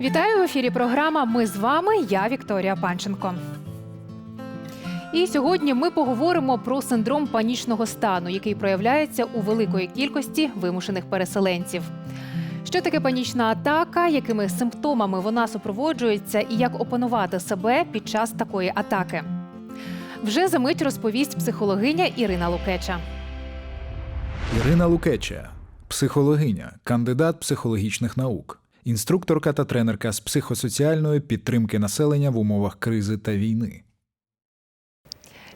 Вітаю в ефірі. Програма Ми з вами. Я Вікторія Панченко. І сьогодні ми поговоримо про синдром панічного стану, який проявляється у великої кількості вимушених переселенців. Що таке панічна атака, якими симптомами вона супроводжується, і як опанувати себе під час такої атаки? Вже за мить розповість психологиня Ірина Лукеча. Ірина Лукеча, психологиня, кандидат психологічних наук, інструкторка та тренерка з психосоціальної підтримки населення в умовах кризи та війни.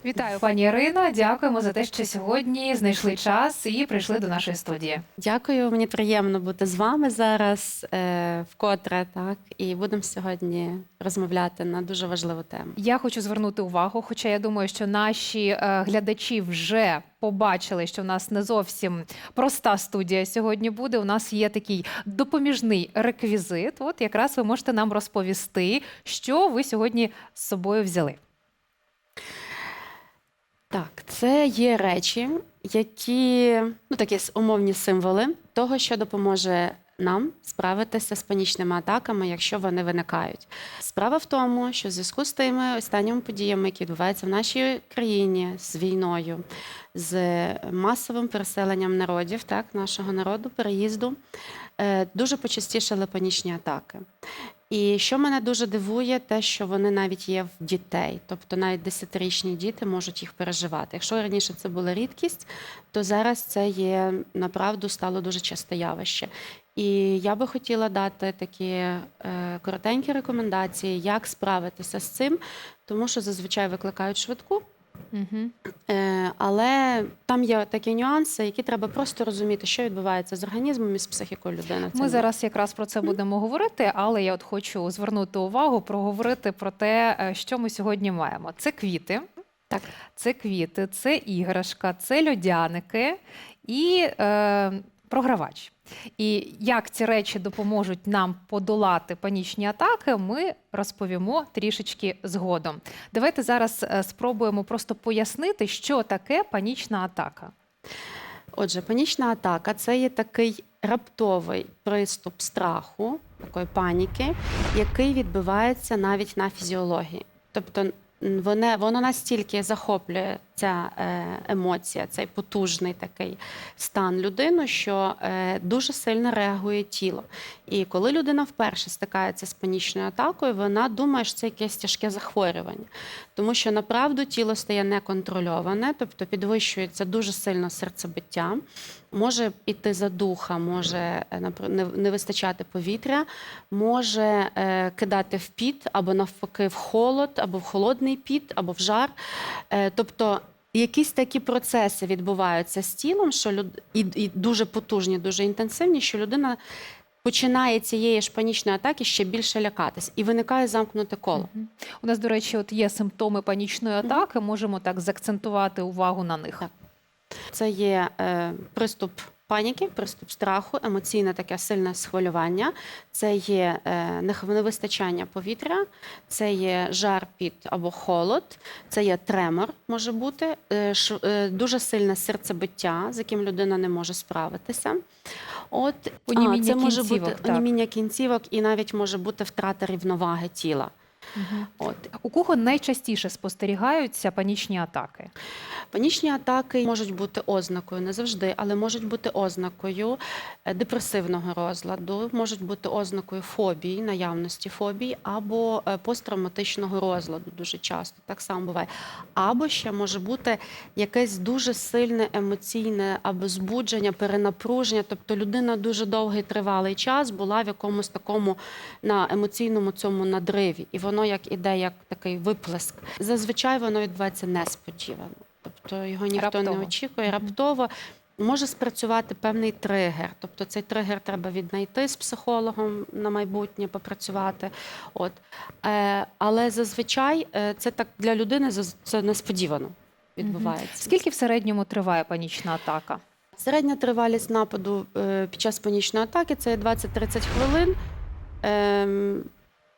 Вітаю, пані Ірина. Дякуємо за те, що сьогодні знайшли час і прийшли до нашої студії. Дякую, мені приємно бути з вами зараз е, вкотре, так і будемо сьогодні розмовляти на дуже важливу тему. Я хочу звернути увагу, хоча я думаю, що наші е, глядачі вже побачили, що в нас не зовсім проста студія сьогодні буде. У нас є такий допоміжний реквізит. От якраз ви можете нам розповісти, що ви сьогодні з собою взяли. Так, це є речі, які ну такі умовні символи того, що допоможе нам справитися з панічними атаками, якщо вони виникають. Справа в тому, що в зв'язку з тими останніми подіями, які відбуваються в нашій країні з війною, з масовим переселенням народів, так, нашого народу, переїзду, е, дуже почастішали панічні атаки. І що мене дуже дивує, те, що вони навіть є в дітей, тобто навіть десятирічні діти можуть їх переживати. Якщо раніше це була рідкість, то зараз це є направду стало дуже часте явище. І я би хотіла дати такі е, коротенькі рекомендації, як справитися з цим, тому що зазвичай викликають швидку. Угу. Е, але там є такі нюанси, які треба просто розуміти, що відбувається з організмом і з психікою людини. Ми зараз якраз про це будемо говорити, але я от хочу звернути увагу, проговорити про те, е, що ми сьогодні маємо. Це квіти. Так. Це квіти, це іграшка, це льодяники і е, програвач. І як ці речі допоможуть нам подолати панічні атаки, ми розповімо трішечки згодом. Давайте зараз е, спробуємо просто пояснити, що таке панічна атака. Отже, панічна атака це є такий раптовий приступ страху, такої паніки, який відбувається навіть на фізіології. Тобто воно, воно настільки захоплює ця е, емоція, цей потужний такий стан людину, що е, дуже сильно реагує тіло. І коли людина вперше стикається з панічною атакою, вона думає, що це якесь тяжке захворювання, тому що направду тіло стає неконтрольоване, тобто підвищується дуже сильно серцебиття, може іти задуха, може е, не, вистачати повітря, може кидати в піт або навпаки в холод, або в холодний піт, або в жар. Тобто Якісь такі процеси відбуваються з тілом, що люд... і, і дуже потужні, дуже інтенсивні, що людина починає цієї ж панічної атаки ще більше лякатись, і виникає замкнуте коло. У нас, до речі, от є симптоми панічної атаки. Можемо так заакцентувати увагу на них. Так. Це є е, приступ паніки, приступ страху, емоційне таке сильне схвилювання, це є е, невистачання повітря, це є жар під або холод, це є тремор, може бути, е, е, дуже сильне серцебиття, з яким людина не може справитися. От Оніміння це може кінцівок, бути так. оніміння кінцівок і навіть може бути втрата рівноваги тіла. Мгм. От У кого найчастіше спостерігаються панічні атаки? Панічні атаки можуть бути ознакою, не завжди, але можуть бути ознакою е, депресивного розладу, можуть бути ознакою фобій, наявності фобій або е, посттравматичного розладу. Дуже часто так само буває. Або ще може бути якесь дуже сильне емоційне або збудження, перенапруження. Тобто людина дуже довгий тривалий час була в якомусь такому на емоційному цьому надриві, і воно як іде, як такий виплеск. Зазвичай воно відбувається несподівано. Тобто його ніхто Раптово. не очікує раптово. Може спрацювати певний тригер, тобто цей тригер треба віднайти з психологом на майбутнє, попрацювати. От. Е, але зазвичай е, це так для людини це несподівано відбувається. Скільки в середньому триває панічна атака? Середня тривалість нападу е, під час панічної атаки це 20-30 хвилин.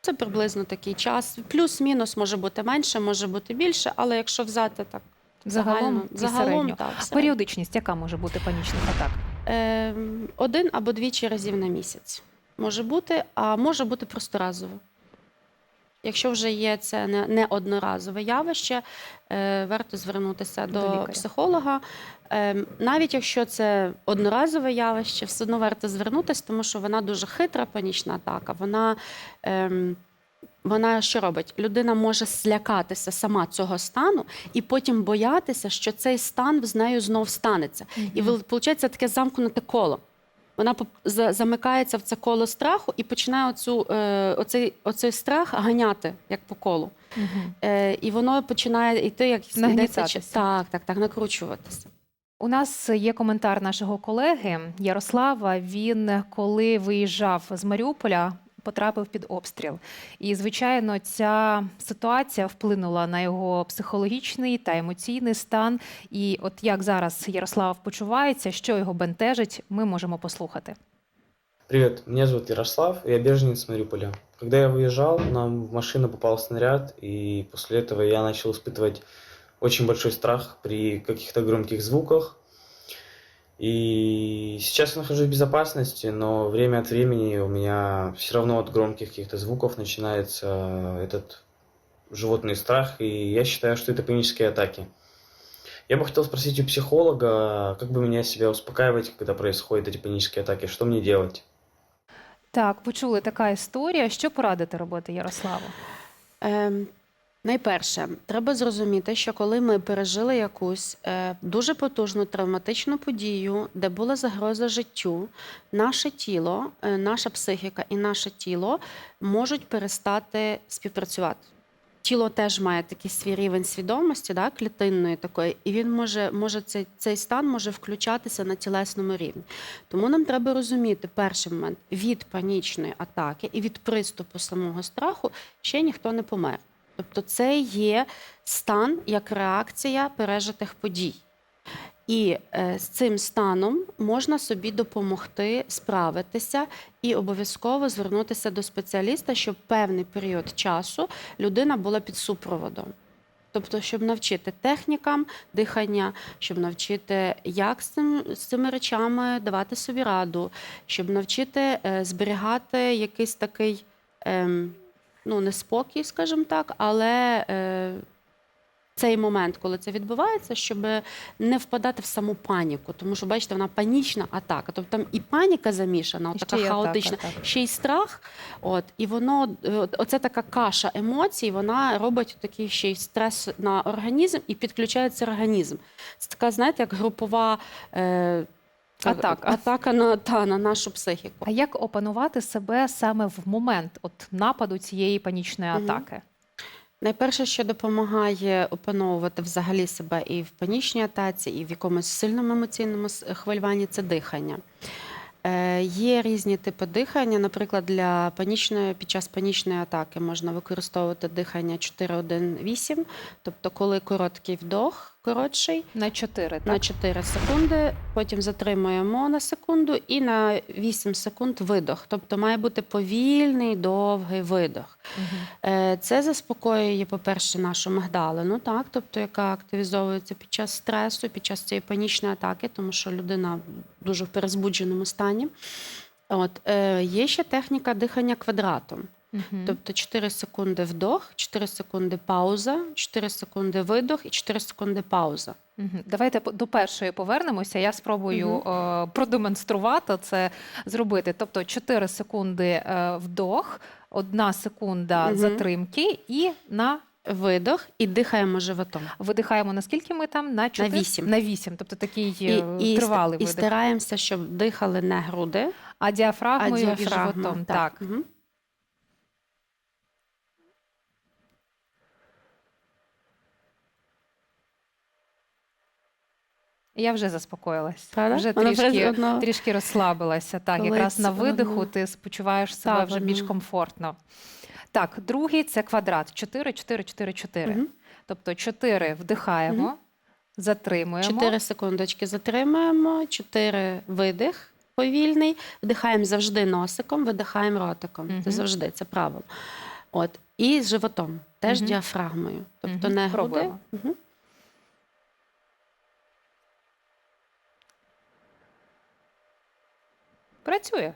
Це приблизно такий час. Плюс-мінус може бути менше, може бути більше, але якщо взяти так Загалом загально, і загалом середньо. так. Періодичність, яка може бути панічних атак? Ем, один або двічі разів на місяць. може бути, а може бути просто разово. Якщо вже є це не, одноразове явище, е, варто звернутися До до, психолога. Е, навіть якщо це одноразове явище, все одно варто звернутися, тому що вона дуже хитра панічна атака. Вона, ем, вона що робить? Людина може злякатися сама цього стану і потім боятися, що цей стан з нею знов станеться. І виходить таке замкнуте коло. Вона замикається в це коло страху і починає оцю, е, оцей, оцей страх ганяти як по колу. Е, і воно починає йти як йдеться. Так, так, так, накручуватися. У нас є коментар нашого колеги Ярослава. Він коли виїжджав з Маріуполя Потрапив під обстріл, і звичайно, ця ситуація вплинула на його психологічний та емоційний стан. І от як зараз Ярослав почувається, що його бентежить, ми можемо послухати. Привет, меня зовут Ярослав, я беженец Мариуполя. Когда я выезжал, нам в машину попал снаряд, и после этого я начал испытывать очень большой страх при каких-то громких звуках. И сейчас я нахожусь в безопасности, но время от времени у меня все равно от громких каких-то звуков начинается этот животный страх, и я считаю, что это панические атаки. Я бы хотел спросить у психолога, как бы меня себя успокаивать, когда происходят эти панические атаки, что мне делать? Так, почули така історія. Що порадити робити Ярославу? Ем, найперше, треба зрозуміти, що коли ми пережили якусь е, дуже потужну травматичну подію, де була загроза життю, наше тіло, е, наша психіка і наше тіло можуть перестати співпрацювати. Тіло теж має такий свій рівень свідомості, да, клітинної такої, і він може, може цей, цей стан може включатися на тілесному рівні. Тому нам треба розуміти перший момент від панічної атаки і від приступу самого страху ще ніхто не помер. Тобто, це є стан як реакція пережитих подій. І е, з цим станом можна собі допомогти справитися і обов'язково звернутися до спеціаліста, щоб певний період часу людина була під супроводом. Тобто, щоб навчити технікам дихання, щоб навчити, як з, цим, з цими речами давати собі раду, щоб навчити е, зберігати якийсь такий, ем, ну, не спокій, скажімо так, але е, цей момент, коли це відбувається, щоб не впадати в саму паніку. Тому що, бачите, вона панічна атака. Тобто там і паніка замішана, І така атака, хаотична, так. ще й страх. От, і воно, оце така каша емоцій, вона робить такий ще й стрес на організм і підключається організм. Це така, знаєте, як групова. Е, Атака. атака на, та, на нашу психіку. А як опанувати себе саме в момент от нападу цієї панічної Мгм. атаки? Найперше, що допомагає опановувати взагалі себе і в панічній атаці, і в якомусь сильному емоційному с- хвилюванні, це дихання. Е, є різні типи дихання. Наприклад, для панічної під час панічної атаки можна використовувати дихання 4-1-8, тобто коли короткий вдох, коротший, На чотири, на 4 секунди, потім затримуємо на секунду і на 8 секунд видох. Тобто має бути повільний, довгий видох. Е, Це заспокоює, по-перше, нашу мигдалину, так, тобто, яка активізовується під час стресу, під час цієї панічної атаки, тому що людина дуже в перезбудженому стані. От, е, є ще техніка дихання квадратом. Мгм. Тобто 4 секунди вдох, 4 секунди пауза, 4 секунди видох і 4 секунди пауза. Мгм. Давайте до першої повернемося. Я спробую е, продемонструвати це зробити. Тобто 4 секунди е, вдох, 1 секунда затримки і на Видох і дихаємо животом. видихаємо наскільки ми там? На 4? вісім. На 8. Тобто такий І, е, і, тривалий і видих. стараємося, щоб дихали не груди, А діафрагмою а і діафрагма. животом. Так. Мгм. Я вже заспокоїлась. Правда? Вже Вона вже трішки, одно- трішки розслабилася. Так, Коли якраз на видиху одно- ти почуваєш себе Так, вже більш комфортно. Так, другий це квадрат. 4, 4, 4, 4. Мгм. Тобто 4 вдихаємо, затримуємо. 4 секундочки затримуємо, 4 видих повільний. Вдихаємо завжди носиком, видихаємо ротиком. Мгм. Це завжди, це правило. От. І з животом, теж Мгм. діафрагмою. Тобто Мгм. не груди. Пробуємо. Мгм. Працює.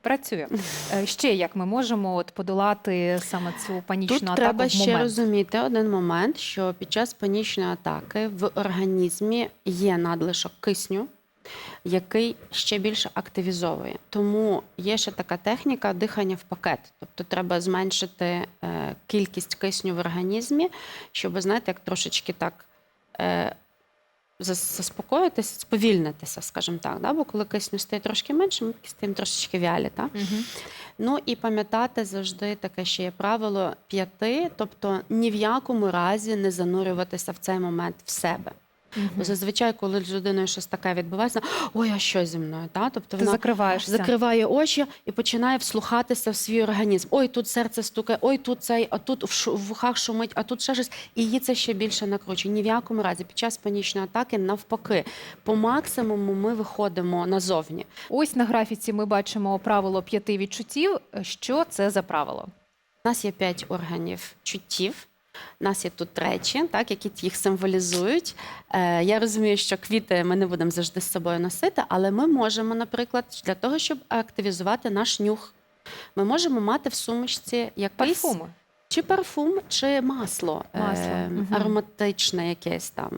Працює. Е, Ще як ми можемо от подолати саме цю панічну Тут атаку треба в ще розуміти один момент, що під час панічної атаки в організмі є надлишок кисню, який ще більше активізовує. Тому є ще така техніка дихання в пакет. Тобто треба зменшити е, кількість кисню в організмі, щоб, знаєте, як трошечки так. Зас- Заспокоїтися, сповільнитися, скажімо так. Да? Бо коли кисню стає трошки менше, ми стаємо трошечки вялі. Так? Угу. Ну і пам'ятати завжди таке ще є правило п'яти, тобто ні в якому разі не занурюватися в цей момент в себе. Мгм. Бо зазвичай, коли з людиною щось таке відбувається, ой, а що зі мною? Та? Тобто Ти вона закриваєшся. закриває очі і починає вслухатися в свій організм. Ой, тут серце стукає, ой, тут цей, а тут в, шу- в ухах шумить, а тут ще щось. І її це ще більше накручує. Ні в якому разі під час панічної атаки, навпаки, по максимуму ми виходимо назовні. Ось на графіці ми бачимо правило п'яти відчуттів. Що це за правило? У нас є п'ять органів чуттів. У нас є тут речі, так, які їх символізують. Е, я розумію, що квіти ми не будемо завжди з собою носити, але ми можемо, наприклад, для того, щоб активізувати наш нюх, ми можемо мати в сумочці якийсь Парфуми. чи парфум, чи масло, Масло, е, мгм. ароматичне якесь там.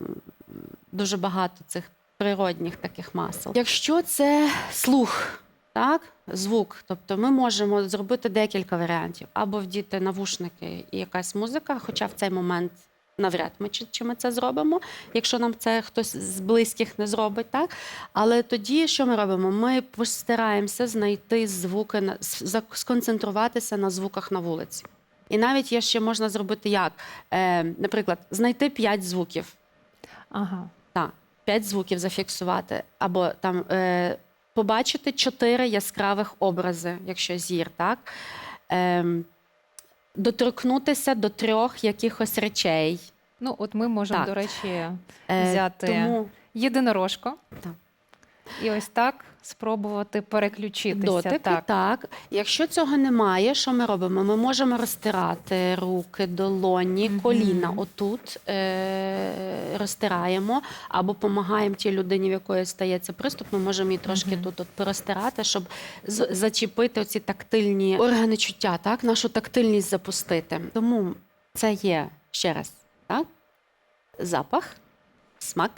Дуже багато цих природних таких масел. Якщо це слух, так, звук, тобто ми можемо зробити декілька варіантів. Або вдіти навушники і якась музика, хоча в цей момент навряд ми чи, чи ми це зробимо, якщо нам це хтось з близьких не зробить, так? Але тоді що ми робимо? Ми постараємося знайти звуки, на- сконцентруватися на звуках на вулиці. І навіть є ще можна зробити як? Е, наприклад, знайти п'ять звуків. Ага. Так, п'ять звуків зафіксувати, або там е, побачити чотири яскравих образи, якщо зір, так? Ем, доторкнутися до трьох якихось речей. Ну, от ми можемо, Так. до речі, Е, Взяти Тому єдинорожко. Так. І ось так спробувати переключитися. дотики, так. так. Якщо цього немає, що ми робимо? Ми можемо розтирати руки, долоні, Мгм. коліна. Отут е- розтираємо або допомагаємо тій людині, в якої стається приступ. Ми можемо її трошки Мгм. тут от порозтирати, щоб зачепити оці тактильні органи чуття, так? нашу тактильність запустити. Тому це є ще раз, так? запах, смак,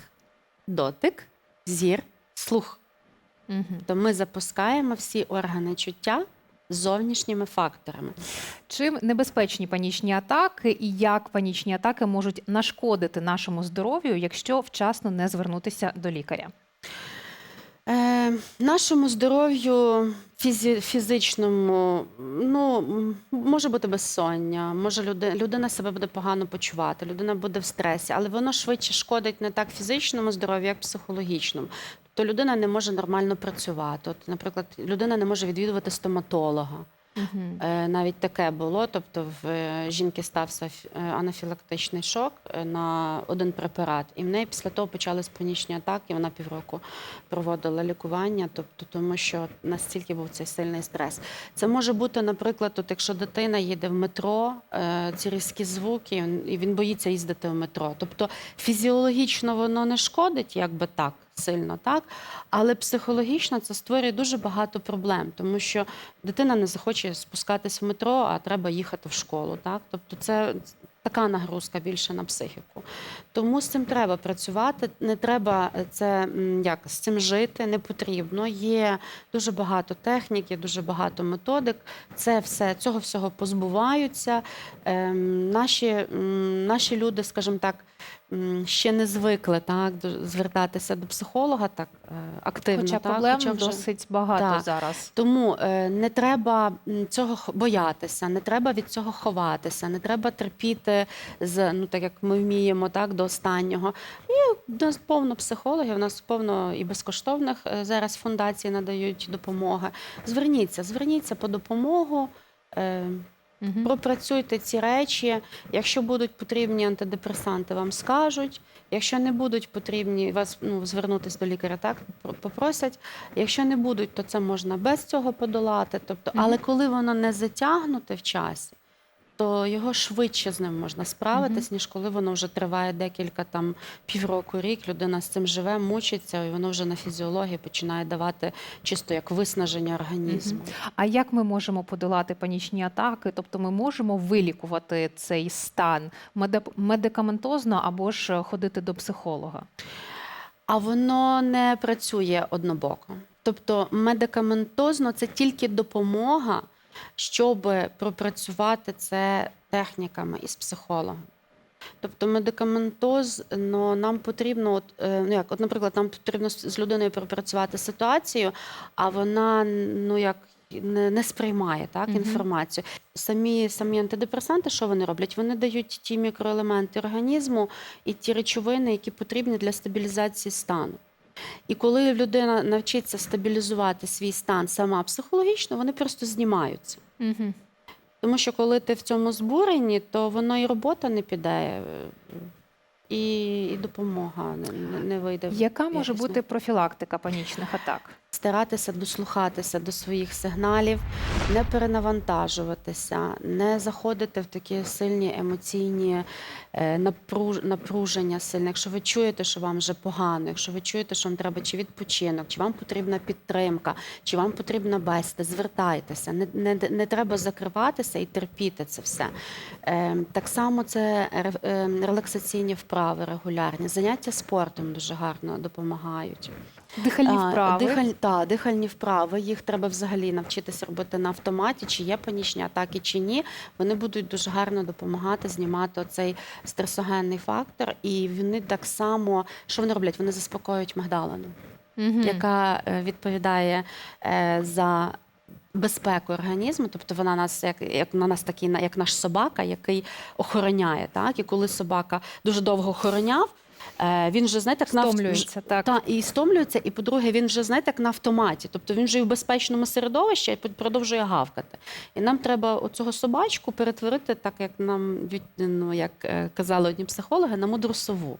дотик, зір, слух. То ми запускаємо всі органи чуття зовнішніми факторами. Чим небезпечні панічні атаки і як панічні атаки можуть нашкодити нашому здоров'ю, якщо вчасно не звернутися до лікаря? Е, нашому здоров'ю фізі, фізичному ну, може бути безсоння, може люди, людина себе буде погано почувати, людина буде в стресі, але воно швидше шкодить не так фізичному здоров'ю, як психологічному. Тобто людина не може нормально працювати. От, наприклад, людина не може відвідувати стоматолога. Е, Навіть таке було. Тобто, в е, жінки стався е, анафілактичний шок на один препарат, і в неї після того почались панічні атаки. Вона півроку проводила лікування, тобто тому, що настільки був цей сильний стрес. Це може бути, наприклад, от якщо дитина їде в метро, ці різкі звуки, і він боїться їздити в метро. Тобто фізіологічно воно не шкодить, якби так. Сильно так, але психологічно це створює дуже багато проблем, тому що дитина не захоче спускатись в метро, а треба їхати в школу. Так? Тобто це така нагрузка більше на психіку. Тому з цим треба працювати. Не треба це як з цим жити, не потрібно. Є дуже багато технік, є дуже багато методик. Це все цього всього позбуваються. Ем, наші, м, наші люди, скажімо так. Ще не звикли так звертатися до психолога так е, активно. Хоча так? проблем Хоча вже- досить багато Так. зараз. тому е, не треба цього боятися, не треба від цього ховатися, не треба терпіти з ну так як ми вміємо, так до останнього. І в нас повно психологів, у нас повно і безкоштовних е, зараз фундацій надають допомоги. Зверніться, зверніться по допомогу. Мгм. Пропрацюйте ці речі. Якщо будуть потрібні антидепресанти, вам скажуть. Якщо не будуть потрібні, вас ну, звернутися до лікаря, так попросять. Якщо не будуть, то це можна без цього подолати. Тобто, угу. але коли воно не затягнуте в часі, то його швидше з ним можна справитись, ніж коли воно вже триває декілька там півроку, рік. Людина з цим живе, мучиться, і воно вже на фізіології починає давати чисто як виснаження організму. А як ми можемо подолати панічні атаки? Тобто ми можемо вилікувати цей стан медикаментозно або ж ходити до психолога? А воно не працює однобоко. Тобто медикаментозно це тільки допомога, щоб пропрацювати це техніками із психологом. Тобто медикаментоз, ну, нам потрібно, от, е, ну як, от, наприклад, нам потрібно з людиною пропрацювати ситуацію, а вона ну як не, не сприймає так, інформацію. Самі, самі антидепресанти, що вони роблять? Вони дають ті мікроелементи організму і ті речовини, які потрібні для стабілізації стану. І коли людина навчиться стабілізувати свій стан сама психологічно, вони просто знімаються. Угу. Тому що коли ти в цьому збуренні, то воно і робота не піде, е, і, і допомога не, не- вийде. Яка може бути профілактика панічних атак? Старатися дослухатися до своїх сигналів, не перенавантажуватися, не заходити в такі сильні емоційні е, напруження сильне. Якщо ви чуєте, що вам вже погано, якщо ви чуєте, що вам треба чи відпочинок, чи вам потрібна підтримка, чи вам потрібна бесіда, звертайтеся. Не, не, не треба закриватися і терпіти це все. Е, так само це ре- е, релаксаційні вправи регулярні. Заняття спортом дуже гарно допомагають. Дихальні А, вправи. Дихаль, та, дихальні вправи. Їх треба взагалі навчитися робити на автоматі, чи є панічні атаки, чи ні. Вони будуть дуже гарно допомагати знімати цей стресогенний фактор. І вони так само, що вони роблять? Вони заспокоюють мигдалину, Мгм. яка е, відповідає е, за. Безпеку організму, тобто вона нас як, як на нас такий на- як наш собака, який охороняє. Так? І коли собака дуже довго охороняв, е, він вже знаєте, як на Стомлюється, так. та, і стомлюється, і по-друге, він вже знаєте, як на автоматі. Тобто він вже і в безпечному середовищі і продовжує гавкати. І нам треба оцього собачку перетворити, так як нам ну, як е, казали одні психологи, на мудру сову.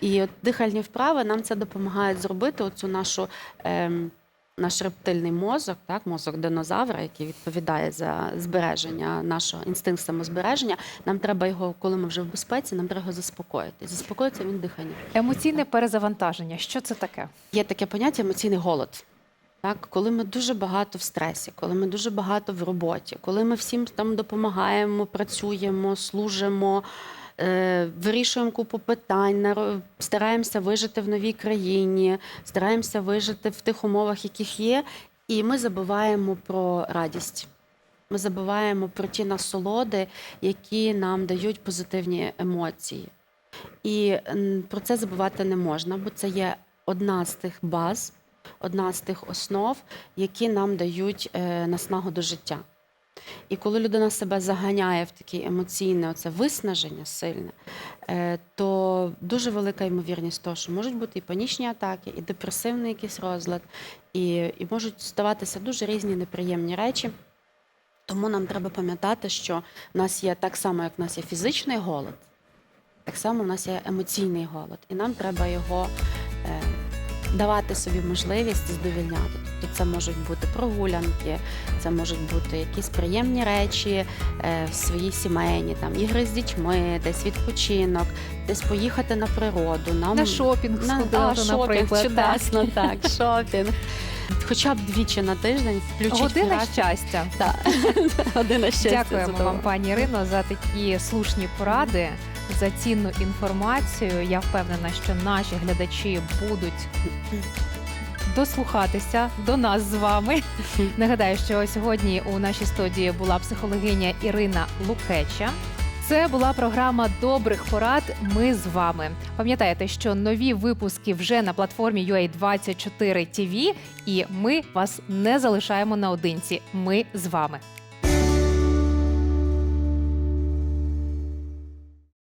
І от дихальні вправи нам це допомагають зробити оцю нашу. Ем, наш рептильний мозок, так, мозок динозавра, який відповідає за збереження нашого інстинкт самозбереження. Нам треба його, коли ми вже в безпеці, нам треба його заспокоїти. Заспокоїться він дихання. Емоційне перезавантаження. Що це таке? Є таке поняття емоційний голод. Так, коли ми дуже багато в стресі, коли ми дуже багато в роботі, коли ми всім там допомагаємо, працюємо, служимо, вирішуємо купу питань, стараємося вижити в новій країні, стараємося вижити в тих умовах, яких є, і ми забуваємо про радість. Ми забуваємо про ті насолоди, які нам дають позитивні емоції. І про це забувати не можна, бо це є одна з тих баз, одна з тих основ, які нам дають е, наснагу до життя. І коли людина себе заганяє в таке емоційне оце виснаження сильне, е, то дуже велика ймовірність того, що можуть бути і панічні атаки, і депресивний якийсь розлад, і, і можуть ставатися дуже різні неприємні речі. Тому нам треба пам'ятати, що в нас є так само, як в нас є фізичний голод, так само в нас є емоційний голод, і нам треба його е, давати собі можливість здовільняти. Тобто це можуть бути прогулянки, це можуть бути якісь приємні речі е, в своїй сімейні, там ігри з дітьми, десь відпочинок, десь поїхати на природу. Нам На шопінг на сходити, а, шопінг, наприклад. чудесно, так, шопінг. Хоча б двічі на тиждень включити Година щастя. Так. Година щастя. Дякуємо вам, пані Ірино, за такі слушні поради, за цінну інформацію. Я впевнена, що наші глядачі будуть дослухатися до нас з вами. Нагадаю, що сьогодні у нашій студії була психологиня Ірина Лукеча. Це була програма добрих порад. Ми з вами. Пам'ятаєте, що нові випуски вже на платформі UA24 TV, і ми вас не залишаємо наодинці. Ми з вами.